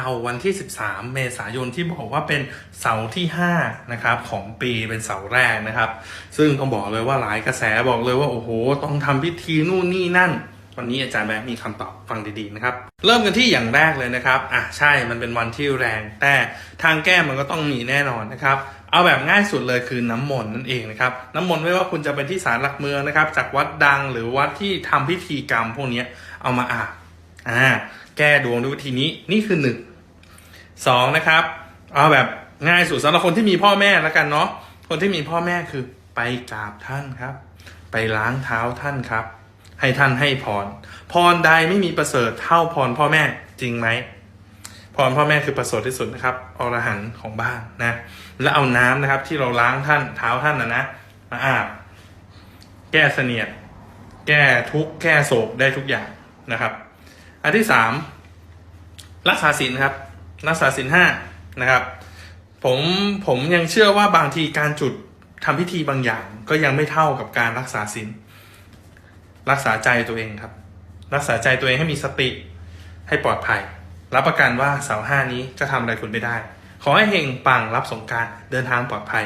าววันที่ 13 เมษายนที่บอกว่าเป็นเสาร์ที่5นะครับของปีเป็นเสาร์แรกนะครับ ซึ่งต้องบอกเลยว่าหลายกระแสบอกเลยว่าโอ้โห ต้องทำพิธีนู่นนี่นั่น วันนี้อาจารย์แบงค์มีคำตอบฟังดีๆนะครับ เริ่มกันที่อย่างแรกเลยนะครับอะใช่มันเป็นวันที่แรง แต่ทางแก้มันก็ต้องมีแน่นอนนะครับเอาแบบง่ายสุดเลยคือน้ำมนต์นั่นเองนะครับน้ำมนต์ไม่ว่าคุณจะเป็นที่ศาลหลักเมืองนะครับ จากวัดดังหรือวัดที่ทำพิธีกรรมพวกนี้เอามาอาบอ่าแก้ดวงด้วยวิธีนี้นี่คือหนึ่ง สองนะครับเอาแบบง่ายสุดสำหรับคนที่มีพ่อแม่แล้วกันเนาะคนที่มีพ่อแม่คือไปกราบท่านครับ ไปล้างเท้าท่านครับ ให้ท่านให้พร พรใดไม่มีประเสริฐเท่าพรพ่อแม่จริงไหมพรพ่อแม่คือประเสริฐที่สุดนะครับอรหันของบ้านนะ แล้วเอาน้ำนะครับ ที่เราล้างท่านเท้าท่านนะนะมาอาบแก้เสนียด แก้ทุกข์แก้โศกได้ทุกอย่างนะครับ อันที่สามรักษาศีลครับ รักษาศีลห้านะครับ ผมผมยังเชื่อว่าบางทีการจุดทำพิธีบางอย่าง ก็ยังไม่เท่ากับการรักษาศีลรักษาใจตัวเองครับ รักษาใจตัวเองให้มีสติให้ปลอดภัย รับประกันว่าเสาห้านี้จะทำอะไรคุณไม่ได้ ขอให้เฮงปังรับสงการเดินทางปลอดภัย